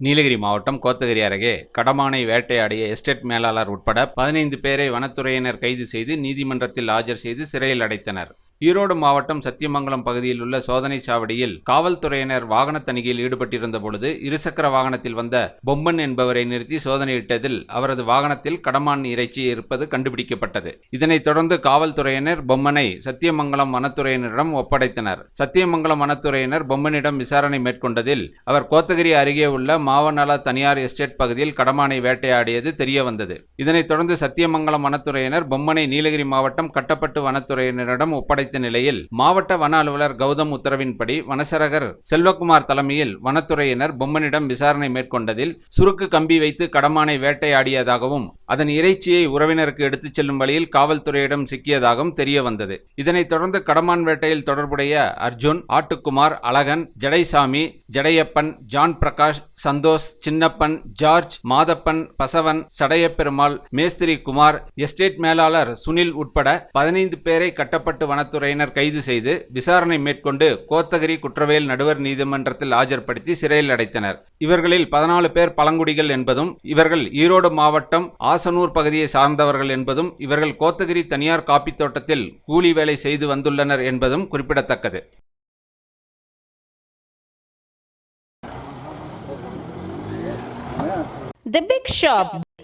நீலகிரி மாவட்டம் கோத்தகிரி அருகே கடமானை வேட்டையாடிய எஸ்டேட் மேலாளர் உட்பட பதினைந்து பேரை வனத்துறையினர் கைது செய்து நீதிமன்றத்தில் ஆஜர் செய்து சிறையில் அடைத்தனர். ஈரோடு மாவட்டம் சத்தியமங்கலம் பகுதியில் உள்ள சோதனை சாவடியில் காவல்துறையினர் வாகன தணிக்கையில் ஈடுபட்டிருந்த பொழுது இருசக்கர வாகனத்தில் வந்த பொம்மன் என்பவரை நிறுத்தி சோதனையிட்டதில் அவரது வாகனத்தில் கடமான் இறைச்சி இருப்பது கண்டுபிடிக்கப்பட்டது. இதனைத் தொடர்ந்து காவல்துறையினர் பொம்மனை சத்தியமங்கலம் வனத்துறையினரிடம் ஒப்படைத்தனர். சத்தியமங்கலம் வனத்துறையினர் பொம்மனிடம் விசாரணை மேற்கொண்டதில் அவர் கோத்தகிரி அருகே உள்ள மாவநல தனியார் எஸ்டேட் பகுதியில் கடமானை வேட்டையாடியது தெரிய வந்தது இதனைத் தொடர்ந்து சத்தியமங்கலம் வனத்துறையினர் பொம்மனை நீலகிரி மாவட்டம் கட்டப்பட்டு வனத்துறையினரிடம் ஒப்படை அளித்த நிலையில் மாவட்ட வன அலுவலர் கௌதம் உத்தரவின்படி வனசரகர் செல்வகுமார் தலைமையில் வனத்துறையினர் பொம்மனிடம் விசாரணை மேற்கொண்டதில் சுருக்கு கம்பி வைத்து கடமானை வேட்டையாடியதாகவும் அதன் இறைச்சியை உறவினருக்கு எடுத்துச் செல்லும் வழியில் காவல்துறையிடம் சிக்கியதாகவும் தெரிய வந்தது இதனைத் தொடர்ந்து கடமான் வேட்டையில் தொடர்புடைய அர்ஜுன் ஆட்டுக்குமார் அழகன் ஜடைசாமி ஜடையப்பன் ஜான் பிரகாஷ் சந்தோஷ் சின்னப்பன் ஜார்ஜ் மாதப்பன் பசவன் சடையப்பெருமாள் மேஸ்திரி குமார் எஸ்டேட் மேலாளர் சுனில் உட்பட பதினைந்து பேரை கட்டப்பட்டு காவல்துறையினர் கைது செய்து விசாரணை மேற்கொண்டு கோத்தகிரி குற்றவியல் நடுவர் நீதிமன்றத்தில் ஆஜர்படுத்தி சிறையில் அடைத்தனர். இவர்களில் பதினாலு பேர் பழங்குடிகள் என்பதும் இவர்கள் ஈரோடு மாவட்டம் ஆசனூர் பகுதியை சார்ந்தவர்கள் என்பதும் இவர்கள் கோத்தகிரி தனியார் காப்பி தோட்டத்தில் கூலி வேலை செய்து வந்துள்ளனர் என்பதும் குறிப்பிடத்தக்கது. The Big Shop.